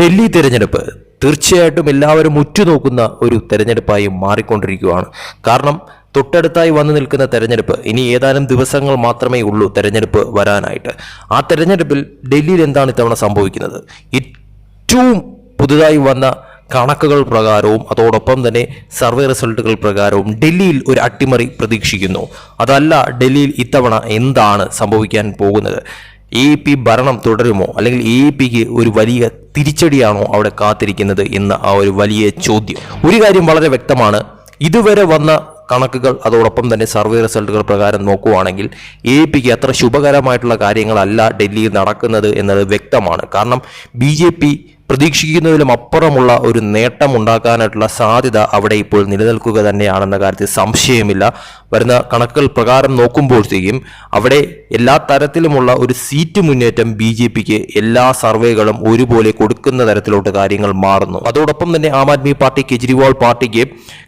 ഡൽഹി തിരഞ്ഞെടുപ്പ് തീർച്ചയായിട്ടും എല്ലാവരും ഉറ്റുനോക്കുന്ന ഒരു തെരഞ്ഞെടുപ്പായി മാറിക്കൊണ്ടിരിക്കുകയാണ്. കാരണം തൊട്ടടുത്തായി വന്നു നിൽക്കുന്ന തെരഞ്ഞെടുപ്പ് ഇനി ഏതാനും ദിവസങ്ങൾ മാത്രമേ ഉള്ളൂ തെരഞ്ഞെടുപ്പ് വരാനായിട്ട്. ആ തെരഞ്ഞെടുപ്പിൽ ഡൽഹിയിൽ എന്താണ് ഇത്തവണ സംഭവിക്കുന്നത്? ഏറ്റവും പുതുതായി വന്ന കണക്കുകൾ പ്രകാരവും അതോടൊപ്പം തന്നെ സർവേ റിസൾട്ടുകൾ പ്രകാരവും ഡൽഹിയിൽ ഒരു അട്ടിമറി പ്രതീക്ഷിക്കുന്നു. അതല്ല ഡൽഹിയിൽ ഇത്തവണ എന്താണ് സംഭവിക്കാൻ പോകുന്നത്? എ പി ഭരണം തുടരുമോ? അല്ലെങ്കിൽ എ പിക്ക് ഒരു വലിയ തിരിച്ചടിയാണോ അവിടെ കാത്തിരിക്കുന്നത് എന്ന ആ ഒരു വലിയ ചോദ്യം. ഒരു കാര്യം വളരെ വ്യക്തമാണ്. ഇതുവരെ വന്ന കണക്കുകൾ അതോടൊപ്പം തന്നെ സർവേ റിസൾട്ടുകൾ പ്രകാരം നോക്കുവാണെങ്കിൽ എ പിക്ക് അത്ര ശുഭകരമായിട്ടുള്ള കാര്യങ്ങളല്ല ഡൽഹിയിൽ നടക്കുന്നത് എന്നത് വ്യക്തമാണ്. കാരണം ബി ജെ പി പ്രതീക്ഷിക്കുന്നതിലും അപ്പുറമുള്ള ഒരു നേട്ടം ഉണ്ടാക്കാനായിട്ടുള്ള സാധ്യത അവിടെ ഇപ്പോൾ നിലനിൽക്കുക തന്നെയാണെന്ന കാര്യത്തിൽ സംശയമില്ല. വരുന്ന കണക്കുകൾ പ്രകാരം നോക്കുമ്പോഴത്തേക്കും അവിടെ എല്ലാ തരത്തിലുമുള്ള ഒരു സീറ്റ് മുന്നേറ്റം ബി ജെ പിക്ക് എല്ലാ സർവേകളും ഒരുപോലെ കൊടുക്കുന്ന തരത്തിലോട്ട് കാര്യങ്ങൾ മാറുന്നു. അതോടൊപ്പം തന്നെ ആം ആദ്മി പാർട്ടി കെജ്രിവാൾ പാർട്ടിക്ക്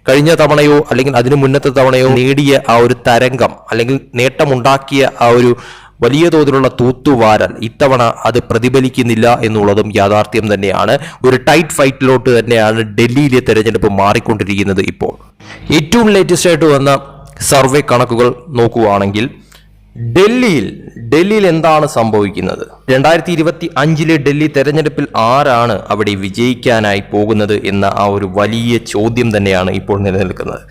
കഴിഞ്ഞ തവണയോ അല്ലെങ്കിൽ അതിനു മുന്നത്തെ തവണയോ നേടിയ ആ ഒരു തരംഗം അല്ലെങ്കിൽ നേട്ടമുണ്ടാക്കിയ ആ ഒരു വലിയ തോതിലുള്ള തൂത്തുവാരൽ ഇത്തവണ അത് പ്രതിഫലിക്കുന്നില്ല എന്നുള്ളതും യാഥാർത്ഥ്യം തന്നെയാണ്. ഒരു ടൈറ്റ് ഫൈറ്റിലോട്ട് തന്നെയാണ് ഡൽഹിയിലെ തെരഞ്ഞെടുപ്പ് മാറിക്കൊണ്ടിരിക്കുന്നത് ഇപ്പോൾ. ഏറ്റവും ലേറ്റസ്റ്റ് ആയിട്ട് വന്ന സർവേ കണക്കുകൾ നോക്കുകയാണെങ്കിൽ ഡൽഹിയിൽ ഡൽഹിയിൽ എന്താണ് സംഭവിക്കുന്നത്? രണ്ടായിരത്തി ഇരുപത്തി അഞ്ചിലെ ഡൽഹി തെരഞ്ഞെടുപ്പിൽ ആരാണ് അവിടെ വിജയിക്കാനായി പോകുന്നത് എന്ന ആ ഒരു വലിയ ചോദ്യം തന്നെയാണ് ഇപ്പോൾ നിലനിൽക്കുന്നത്.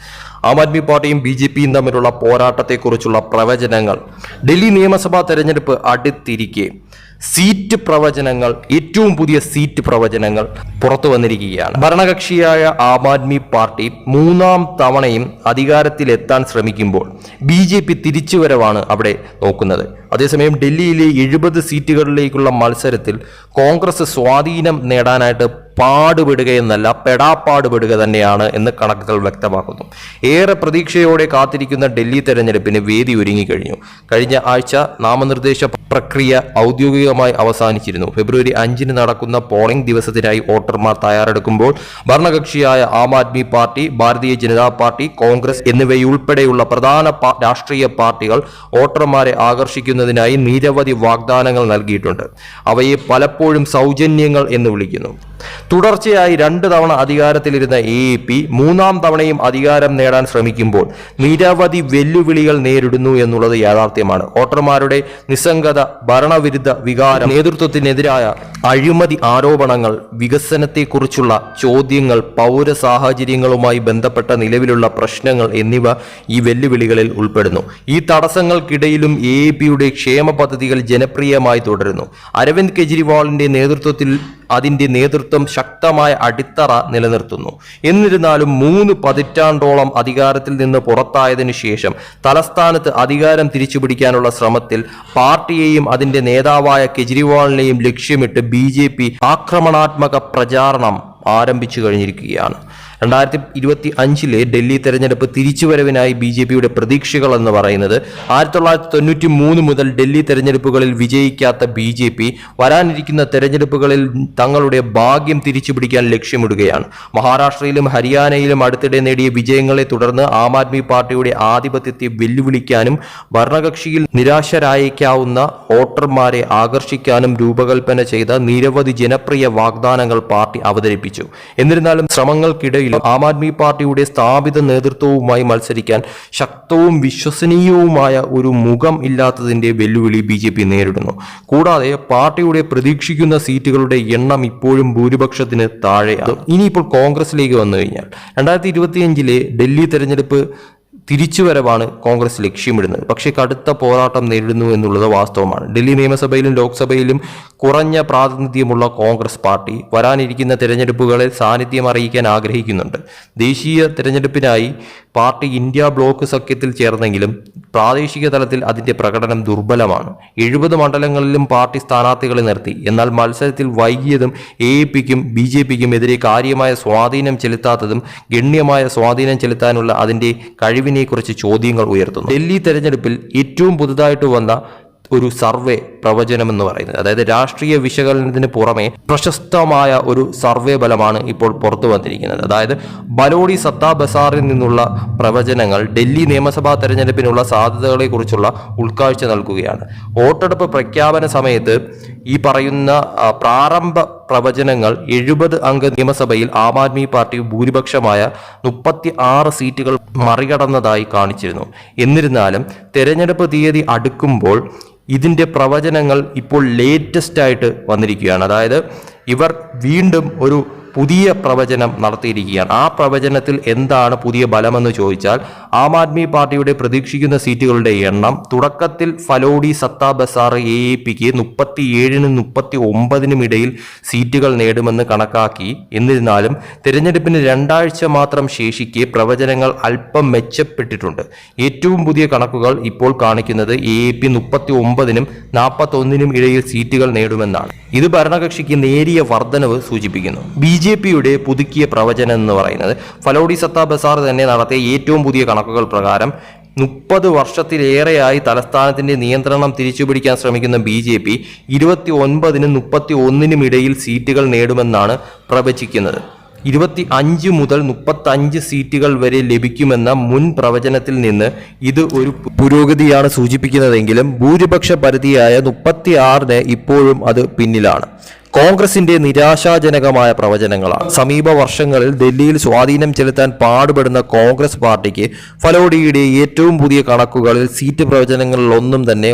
ആം ആദ്മി പാർട്ടിയും ബി ജെ പിയും തമ്മിലുള്ള പോരാട്ടത്തെക്കുറിച്ചുള്ള പ്രവചനങ്ങൾ. ഡൽഹി നിയമസഭാ തെരഞ്ഞെടുപ്പ് അടുത്തിരിക്കെ. സീറ്റ് പ്രവചനങ്ങൾ ഏറ്റവും പുതിയ സീറ്റ് പ്രവചനങ്ങൾ പുറത്തു വന്നിരിക്കുകയാണ്. ഭരണകക്ഷിയായ ആം ആദ്മി പാർട്ടി മൂന്നാം തവണയും അധികാരത്തിലെത്താൻ ശ്രമിക്കുമ്പോൾ ബി ജെ പി തിരിച്ചുവരവാണ് അവിടെ നോക്കുന്നത്. അതേസമയം ഡൽഹിയിലെ എഴുപത് സീറ്റുകളിലേക്കുള്ള മത്സരത്തിൽ കോൺഗ്രസ് സ്വാധീനം നേടാനായിട്ട് പാടുപെടുകയെന്നല്ല പെടാപ്പാടുപെടുക തന്നെയാണ് എന്ന് കണക്കുകൾ വ്യക്തമാക്കുന്നു. ഏറെ പ്രതീക്ഷയോടെ കാത്തിരിക്കുന്ന ഡൽഹി തെരഞ്ഞെടുപ്പിന് വേദി ഒരുങ്ങിക്കഴിഞ്ഞു കഴിഞ്ഞ. ആഴ്ച നാമനിർദ്ദേശ പ്രക്രിയ ഔദ്യോഗികമായി അവസാനിച്ചിരുന്നു. ഫെബ്രുവരി അഞ്ചിന് നടക്കുന്ന പോളിംഗ് ദിവസത്തിനായി വോട്ടർമാർ തയ്യാറെടുക്കുമ്പോൾ ഭരണകക്ഷിയായ ആം ആദ്മി പാർട്ടി ഭാരതീയ ജനതാ പാർട്ടി കോൺഗ്രസ് എന്നിവയുൾപ്പെടെയുള്ള പ്രധാന രാഷ്ട്രീയ പാർട്ടികൾ വോട്ടർമാരെ ആകർഷിക്കുന്നതിനായി നിരവധി വാഗ്ദാനങ്ങൾ നൽകിയിട്ടുണ്ട്. അവയെ പലപ്പോഴും സൗജന്യങ്ങൾ എന്ന് വിളിക്കുന്നു. തുടർച്ചയായി രണ്ട് തവണ അധികാരത്തിലിരുന്ന എ പി മൂന്നാം തവണയും അധികാരം നേടാൻ ശ്രമിക്കുമ്പോൾ നിരവധി വെല്ലുവിളികൾ നേരിടുന്നു എന്നുള്ളത് യാഥാർത്ഥ്യമാണ്. വോട്ടർമാരുടെ നിസ്സംഗത ഭരണവിരുദ്ധ വികാരം നേതൃത്വത്തിനെതിരായ അഴിമതി ആരോപണങ്ങൾ വികസനത്തെക്കുറിച്ചുള്ള ചോദ്യങ്ങൾ പൗര സാഹചര്യങ്ങളുമായി ബന്ധപ്പെട്ട നിലവിലുള്ള പ്രശ്നങ്ങൾ എന്നിവ ഈ വെല്ലുവിളികളിൽ ഉൾപ്പെടുന്നു. ഈ തടസ്സങ്ങൾക്കിടയിലും എ പിയുടെ ക്ഷേമ പദ്ധതികൾ ജനപ്രിയമായി തുടരുന്നു. അരവിന്ദ് കെജ്രിവാളിന്റെ നേതൃത്വത്തിൽ അതിന്റെ നേതൃത്വം ശക്തമായ അടിത്തറ നിലനിർത്തുന്നു. എന്നിരുന്നാലും മൂന്ന് പതിറ്റാണ്ടോളം അധികാരത്തിൽ നിന്ന് പുറത്തായതിനു ശേഷം തലസ്ഥാനത്ത് അധികാരം തിരിച്ചുപിടിക്കാനുള്ള ശ്രമത്തിൽ പാർട്ടിയെയും അതിന്റെ നേതാവായ കെജ്രിവാളിനെയും ലക്ഷ്യമിട്ട് ബി ആക്രമണാത്മക പ്രചാരണം ആരംഭിച്ചു കഴിഞ്ഞിരിക്കുകയാണ്. രണ്ടായിരത്തി ഇരുപത്തി അഞ്ചിലെ ഡൽഹി തെരഞ്ഞെടുപ്പ് തിരിച്ചുവരവിനായി ബി ജെ പിയുടെ പ്രതീക്ഷകൾ എന്ന് പറയുന്നത്. ആയിരത്തി തൊള്ളായിരത്തി തൊണ്ണൂറ്റി മൂന്ന് മുതൽ ഡൽഹി തെരഞ്ഞെടുപ്പുകളിൽ വിജയിക്കാത്ത ബി ജെ പി വരാനിരിക്കുന്ന തെരഞ്ഞെടുപ്പുകളിൽ തങ്ങളുടെ ഭാഗ്യം തിരിച്ചുപിടിക്കാൻ ലക്ഷ്യമിടുകയാണ്. മഹാരാഷ്ട്രയിലും ഹരിയാനയിലും അടുത്തിടെ നേടിയ വിജയങ്ങളെ തുടർന്ന് ആം ആദ്മി പാർട്ടിയുടെ ആധിപത്യത്തെ വെല്ലുവിളിക്കാനും ഭരണകക്ഷിയിൽ നിരാശരായേക്കാവുന്ന വോട്ടർമാരെ ആകർഷിക്കാനും രൂപകൽപ്പന ചെയ്ത നിരവധി ജനപ്രിയ വാഗ്ദാനങ്ങൾ പാർട്ടി അവതരിപ്പിച്ചു. എന്നിരുന്നാലും ശ്രമങ്ങൾക്കിടയിൽ ആം ആദ്മി പാർട്ടിയുടെ സ്ഥാപിത നേതൃത്വവുമായി മത്സരിക്കാൻ ശക്തവും വിശ്വസനീയവുമായ ഒരു മുഖം ഇല്ലാത്തതിന്റെ വെല്ലുവിളി ബി ജെ പി നേരിടുന്നു. കൂടാതെ പാർട്ടിയുടെ പ്രതീക്ഷിക്കുന്ന സീറ്റുകളുടെ എണ്ണം ഇപ്പോഴും ഭൂരിപക്ഷത്തിന് താഴെയാണ്. ഇനിയിപ്പോൾ കോൺഗ്രസിലേക്ക് വന്നു കഴിഞ്ഞാൽ രണ്ടായിരത്തി ഇരുപത്തിയഞ്ചിലെ ഡൽഹി തെരഞ്ഞെടുപ്പ് തിരിച്ചുവരവാണ് കോൺഗ്രസ് ലക്ഷ്യമിടുന്നത്. പക്ഷേ കടുത്ത പോരാട്ടം നേരിടുന്നു എന്നുള്ളത് വാസ്തവമാണ്. ഡൽഹി നിയമസഭയിലും ലോക്സഭയിലും കുറഞ്ഞ പ്രാതിനിധ്യമുള്ള കോൺഗ്രസ് പാർട്ടി വരാനിരിക്കുന്ന തിരഞ്ഞെടുപ്പുകളിൽ സാന്നിധ്യം അറിയിക്കാൻ ആഗ്രഹിക്കുന്നുണ്ട്. ദേശീയ തിരഞ്ഞെടുപ്പിനായി പാർട്ടി ഇന്ത്യ ബ്ലോക്ക് സഖ്യത്തിൽ ചേർന്നെങ്കിലും പ്രാദേശിക തലത്തിൽ അതിന്റെ പ്രകടനം ദുർബലമാണ്. എഴുപത് മണ്ഡലങ്ങളിലും പാർട്ടി സ്ഥാനാർത്ഥികളെ നിർത്തി. എന്നാൽ മത്സരത്തിൽ വൈകിയതും എ പിക്കും ബി ജെ പിക്കും എതിരെ കാര്യമായ സ്വാധീനം ചെലുത്താത്തതും ഗണ്യമായ സ്വാധീനം ചെലുത്താനുള്ള അതിന്റെ കഴിവിനെക്കുറിച്ച് ചോദ്യങ്ങൾ ഉയർത്തുന്നു. ഡൽഹി തെരഞ്ഞെടുപ്പിൽ ഏറ്റവും പുതുതായിട്ട് വന്ന ഒരു സർവേ പ്രവചനം എന്ന് പറയുന്നത്. അതായത് രാഷ്ട്രീയ വിശകലനത്തിന് പുറമെ പ്രശസ്തമായ ഒരു സർവേ ഫലമാണ് ഇപ്പോൾ പുറത്തു വന്നിരിക്കുന്നത്. അതായത് ബലോഡി സത്താ ബസാറിൽ നിന്നുള്ള പ്രവചനങ്ങൾ ഡൽഹി നിയമസഭാ തെരഞ്ഞെടുപ്പിനുള്ള സാധ്യതകളെക്കുറിച്ചുള്ള ഉൾക്കാഴ്ച നൽകുകയാണ്. വോട്ടെടുപ്പ് പ്രഖ്യാപന സമയത്ത് ഈ പറയുന്ന പ്രാരംഭ പ്രവചനങ്ങൾ എഴുപത് അംഗ നിയമസഭയിൽ ആം ആദ്മി പാർട്ടി ഭൂരിപക്ഷമായ മുപ്പത്തി ആറ് സീറ്റുകൾ മറികടന്നതായി കാണിച്ചിരുന്നു. എന്നിരുന്നാലും തെരഞ്ഞെടുപ്പ് തീയതി അടുക്കുമ്പോൾ ഇതിന്റെ പ്രവചനങ്ങൾ ഇപ്പോൾ ലേറ്റസ്റ്റ് ആയിട്ട് വന്നിരിക്കുകയാണ്. അതായത് ഇവർ വീണ്ടും ഒരു പുതിയ പ്രവചനം നടത്തിയിരിക്കുകയാണ്. ആ പ്രവചനത്തിൽ എന്താണ് പുതിയ ബലമെന്ന് ചോദിച്ചാൽ ആം ആദ്മി പാർട്ടിയുടെ പ്രതീക്ഷിക്കുന്ന സീറ്റുകളുടെ എണ്ണം തുടക്കത്തിൽ ഫലോഡി സത്താ ബസാർ എ എ പിക്ക് മുപ്പത്തി ഏഴിനും മുപ്പത്തി ഒമ്പതിനും ഇടയിൽ സീറ്റുകൾ നേടുമെന്ന് കണക്കാക്കി. എന്നിരുന്നാലും തിരഞ്ഞെടുപ്പിന് രണ്ടാഴ്ച മാത്രം ശേഷിക്കെ പ്രവചനങ്ങൾ അല്പം മെച്ചപ്പെട്ടിട്ടുണ്ട്. ഏറ്റവും പുതിയ കണക്കുകൾ ഇപ്പോൾ കാണിക്കുന്നത് എ എ പി മുപ്പത്തി ഒമ്പതിനും നാൽപ്പത്തൊന്നിനും ഇടയിൽ സീറ്റുകൾ നേടുമെന്നാണ്. ഇത് ഭരണകക്ഷിക്ക് നേരിയ വർധനവ് സൂചിപ്പിക്കുന്നു. ബി ജെ പിയുടെ പുതുക്കിയ പ്രവചനം എന്ന് പറയുന്നത്. ഫലോഡി സത്താ ബസാർ തന്നെ നടത്തിയ ഏറ്റവും പുതിയ കണക്കുകൾ പ്രകാരം മുപ്പത് വർഷത്തിലേറെയായി തലസ്ഥാനത്തിന്റെ നിയന്ത്രണം തിരിച്ചുപിടിക്കാൻ ശ്രമിക്കുന്ന ബി ജെ പി ഇരുപത്തി ഒൻപതിനും മുപ്പത്തി ഒന്നിനും ഇടയിൽ സീറ്റുകൾ നേടുമെന്നാണ് പ്രവചിക്കുന്നത്. ഇരുപത്തി അഞ്ച് മുതൽ മുപ്പത്തഞ്ച് സീറ്റുകൾ വരെ ലഭിക്കുമെന്ന മുൻ പ്രവചനത്തിൽ നിന്ന് ഇത് ഒരു പുരോഗതിയാണ് സൂചിപ്പിക്കുന്നതെങ്കിലും ഭൂരിപക്ഷ പരിധിയായ മുപ്പത്തി ആറിന് ഇപ്പോഴും അത് പിന്നിലാണ്. കോൺഗ്രസിന്റെ നിരാശാജനകമായ പ്രവചനങ്ങളാണ്. സമീപ വർഷങ്ങളിൽ ഡൽഹിയിൽ സ്വാധീനം ചെലുത്താൻ പാടുപെടുന്ന കോൺഗ്രസ് പാർട്ടിക്ക് ഫലോഡിയുടെ ഏറ്റവും പുതിയ കണക്കുകളിൽ സീറ്റ് പ്രവചനങ്ങളിൽ ഒന്നും തന്നെ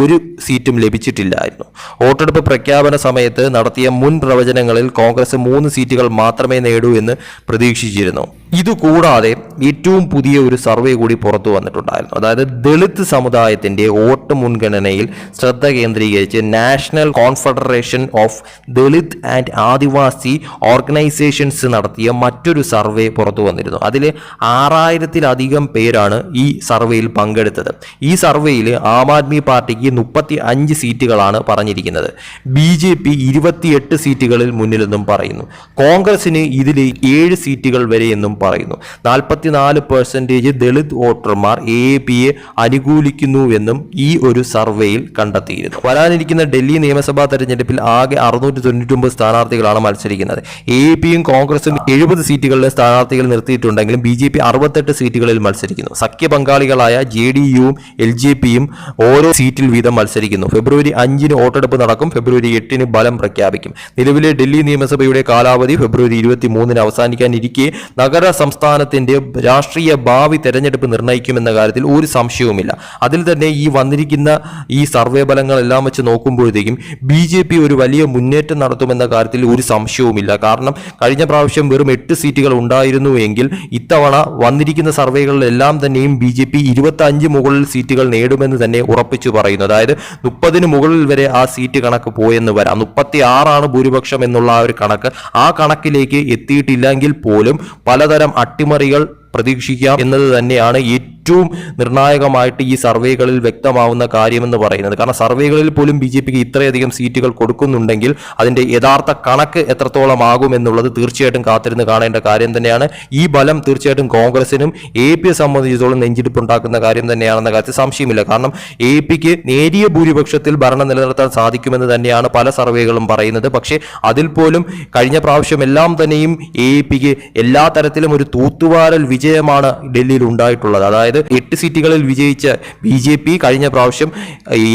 ഒരു സീറ്റും ലഭിച്ചിട്ടില്ലായിരുന്നു. വോട്ടെടുപ്പ് പ്രഖ്യാപന സമയത്ത് നടത്തിയ മുൻ പ്രവചനങ്ങളിൽ കോൺഗ്രസ് മൂന്ന് സീറ്റുകൾ മാത്രമേ നേടൂ എന്ന് പ്രതീക്ഷിച്ചിരുന്നു. ഇതുകൂടാതെ ഏറ്റവും പുതിയ ഒരു സർവേ കൂടി പുറത്തു വന്നിട്ടുണ്ടായിരുന്നു. അതായത് ദളിത് സമുദായത്തിന്റെ വോട്ട് മുൻഗണനയിൽ ശ്രദ്ധ കേന്ദ്രീകരിച്ച് National Confederation of Dalit and Adivasi organisations നടത്തിയ മറ്റൊരു സർവേ പുറത്തു വന്നിരുന്നു. അതിൽ ആറായിരത്തിലധികം പേരാണ് ഈ സർവേയിൽ പങ്കെടുത്തത്. ഈ സർവേയിൽ ആം ആദ്മി പാർട്ടിക്ക് മുപ്പത്തി അഞ്ച് സീറ്റുകളാണ് പറഞ്ഞിരിക്കുന്നത്. ബി ജെ പി ഇരുപത്തിയെട്ട് സീറ്റുകളിൽ മുന്നിലെന്നും പറയുന്നു. കോൺഗ്രസിന് ഇതിൽ ഏഴ് സീറ്റുകൾ വരെയെന്നും പറയുന്നു. നാൽപ്പത്തിനാല് പെർസെന്റേജ് ദളിത് വോട്ടർമാർ എ പിയെ അനുകൂലിക്കുന്നുവെന്നും ഈ ഒരു സർവേയിൽ കണ്ടെത്തിയിരുന്നു. വരാനിരിക്കുന്ന ഡൽഹി നിയമസഭാ തെരഞ്ഞെടുപ്പിൽ ആകെ അറുന്നൂറ്റി തൊണ്ണൂറ്റൊമ്പത് സ്ഥാനാർത്ഥികളാണ് മത്സരിക്കുന്നത്. എ പിയും കോൺഗ്രസും എഴുപത് സീറ്റുകളിലെ സ്ഥാനാർത്ഥികൾ നിർത്തിയിട്ടുണ്ടെങ്കിലും ബി ജെ പി അറുപത്തെട്ട് സീറ്റുകളിൽ മത്സരിക്കുന്നു. സഖ്യ പങ്കാളികളായ ജെ ഡി യുവും എൽ ജെ പിയും ഓരോ സീറ്റിൽ വീതം മത്സരിക്കുന്നു. ഫെബ്രുവരി അഞ്ചിന് വോട്ടെടുപ്പ് നടക്കും. ഫെബ്രുവരി എട്ടിന് ബലം പ്രഖ്യാപിക്കും. നിലവിലെ ഡൽഹി നിയമസഭയുടെ കാലാവധി ഫെബ്രുവരി ഇരുപത്തി മൂന്നിന് അവസാനിക്കാനിരിക്കെ. നഗര സംസ്ഥാനത്തിന്റെ രാഷ്ട്രീയ ഭാവി തെരഞ്ഞെടുപ്പ് നിർണയിക്കുമെന്ന കാര്യത്തിൽ ഒരു സംശയവുമില്ല. അതിൽ തന്നെ ഈ വന്നിരിക്കുന്ന ഈ സർവേ ഫലങ്ങളെല്ലാം വെച്ച് നോക്കുമ്പോഴത്തേക്കും ബി ജെ പി ഒരു വലിയ മുന്നേറ്റം നടത്തുമെന്ന കാര്യത്തിൽ ഒരു സംശയവുമില്ല. കാരണം കഴിഞ്ഞ പ്രാവശ്യം വെറും എട്ട് സീറ്റുകൾ ഉണ്ടായിരുന്നു എങ്കിൽ ഇത്തവണ വന്നിരിക്കുന്ന സർവേകളിലെല്ലാം തന്നെയും ബി ജെ പി ഇരുപത്തി അഞ്ച് മുകളിൽ സീറ്റുകൾ നേടുമെന്ന് തന്നെ ഉറപ്പിച്ചു പറയുന്നു. അതായത് മുപ്പതിന് മുകളിൽ വരെ ആ സീറ്റ് കണക്ക് പോയെന്ന് വരാം. മുപ്പത്തി ആറാണ് ഭൂരിപക്ഷം എന്നുള്ള ആ ഒരു കണക്ക് ആ കണക്കിലേക്ക് എത്തിയിട്ടില്ലെങ്കിൽ പോലും പലതരം അട്ടിമറികൾ പ്രതീക്ഷിക്കാം എന്നത് തന്നെയാണ് ഏറ്റവും നിർണായകമായിട്ട് ഈ സർവേകളിൽ വ്യക്തമാവുന്ന കാര്യമെന്ന് പറയുന്നത്. കാരണം സർവേകളിൽ പോലും ബി ജെ പിക്ക് ഇത്രയധികം സീറ്റുകൾ കൊടുക്കുന്നുണ്ടെങ്കിൽ അതിന്റെ യഥാർത്ഥ കണക്ക് എത്രത്തോളം ആകും എന്നുള്ളത് തീർച്ചയായിട്ടും കാത്തിരുന്ന് കാണേണ്ട കാര്യം തന്നെയാണ്. ഈ ബലം തീർച്ചയായിട്ടും കോൺഗ്രസിനും എ പിയെ സംബന്ധിച്ചിടത്തോളം നെഞ്ചിടിപ്പുണ്ടാക്കുന്ന കാര്യം തന്നെയാണെന്ന കാര്യത്തിൽ സംശയമില്ല. കാരണം എ പിക്ക് നേരിയ ഭൂരിപക്ഷത്തിൽ ഭരണം നിലനിർത്താൻ സാധിക്കുമെന്ന് തന്നെയാണ് പല സർവേകളും പറയുന്നത്. പക്ഷേ അതിൽ പോലും കഴിഞ്ഞ പ്രാവശ്യം എല്ലാം തന്നെയും എ പിക്ക് എല്ലാ തരത്തിലും ഒരു തൂത്തുവാരൽ വിജയമാണ് ഡൽഹിയിൽ ഉണ്ടായിട്ടുള്ളത്. അതായത് എട്ട് സീറ്റുകളിൽ വിജയിച്ച ബി ജെ പി കഴിഞ്ഞ പ്രാവശ്യം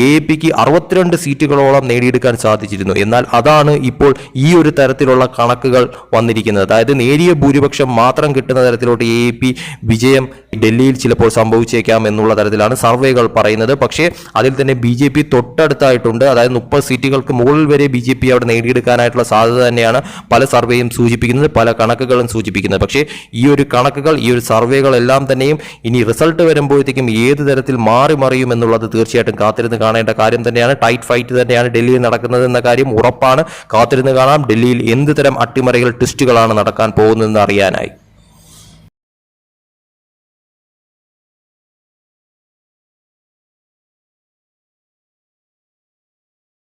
എ പിക്ക് അറുപത്തിരണ്ട് സീറ്റുകളോളം നേടിയെടുക്കാൻ സാധിച്ചിരുന്നു. എന്നാൽ അതാണ് ഇപ്പോൾ ഈ ഒരു തരത്തിലുള്ള കണക്കുകൾ വന്നിരിക്കുന്നത്. അതായത് നേരിയ ഭൂരിപക്ഷം മാത്രം കിട്ടുന്ന തരത്തിലോട്ട് എ പി വിജയം ഡൽഹിയിൽ ചിലപ്പോൾ സംഭവിച്ചേക്കാം എന്നുള്ള തരത്തിലാണ് സർവേകൾ പറയുന്നത്. പക്ഷേ അതിൽ തന്നെ ബി ജെ പി തൊട്ടടുത്തായിട്ടുണ്ട്. അതായത് മുപ്പത് സീറ്റുകൾക്ക് മുകളിൽ വരെ ബി ജെ പി അവിടെ നേടിയെടുക്കാനായിട്ടുള്ള സാധ്യത തന്നെയാണ് പല സർവേയും സൂചിപ്പിക്കുന്നത് പല കണക്കുകളും സൂചിപ്പിക്കുന്നത്. പക്ഷേ ഈ ഒരു കണക്കുകൾ ഈ ഒരു സർവേകളെല്ലാം തന്നെയും ഇനി റിസൾട്ട് വരുമ്പോഴത്തേക്കും ഏത് തരത്തിൽ മാറി മറിയും എന്നുള്ളത് തീർച്ചയായിട്ടും കാത്തിരുന്ന് കാണേണ്ട കാര്യം തന്നെയാണ്. ടൈറ്റ് ഫൈറ്റ് തന്നെയാണ് ഡൽഹിയിൽ നടക്കുന്നത് എന്ന കാര്യം ഉറപ്പാണ്. കാത്തിരുന്ന് കാണാം. ഡൽഹിയിൽ എന്ത് തരം അട്ടിമറികൾ ട്വിസ്റ്റുകളാണ് നടക്കാൻ പോകുന്നതെന്ന് അറിയാനായി.